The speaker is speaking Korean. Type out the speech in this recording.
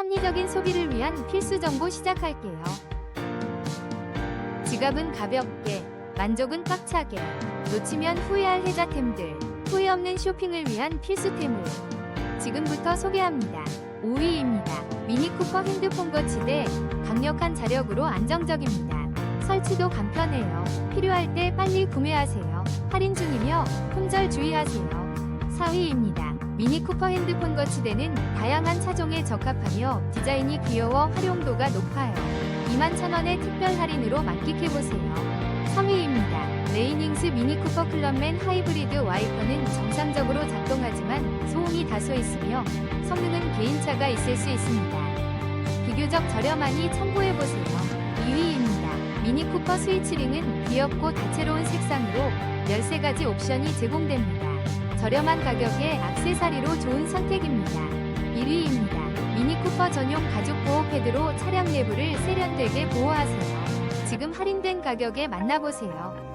합리적인 소비를 위한 필수 정보 시작할게요. 지갑은 가볍게, 만족은 꽉차게, 놓치면 후회할 혜자템들, 후회 없는 쇼핑을 위한 필수템을 지금부터 소개합니다. 5위입니다. 미니쿠퍼 핸드폰 거치대 강력한 자력으로 안정적입니다. 설치도 간편해요. 필요할 때 빨리 구매하세요. 할인 중이며 품절 주의하세요. 4위입니다. 미니쿠퍼 핸드폰 거치대는 다양한 차종에 적합하며 디자인이 귀여워 활용도가 높아요. 2만 천원의 특별 할인으로 만끽해보세요. 3위입니다. 레이닝스 미니쿠퍼 클럽맨 하이브리드 와이퍼는 정상적으로 작동하지만 소음이 다소 있으며 성능은 개인차가 있을 수 있습니다. 비교적 저렴하니 참고해보세요. 2위입니다. 미니쿠퍼 스위치링은 귀엽고 다채로운 색상으로 13가지 옵션이 제공됩니다. 저렴한 가격에 액세서리로 좋은 선택입니다. 1위입니다. 미니쿠퍼 전용 가죽 보호 패드로 차량 내부를 세련되게 보호하세요. 지금 할인된 가격에 만나보세요.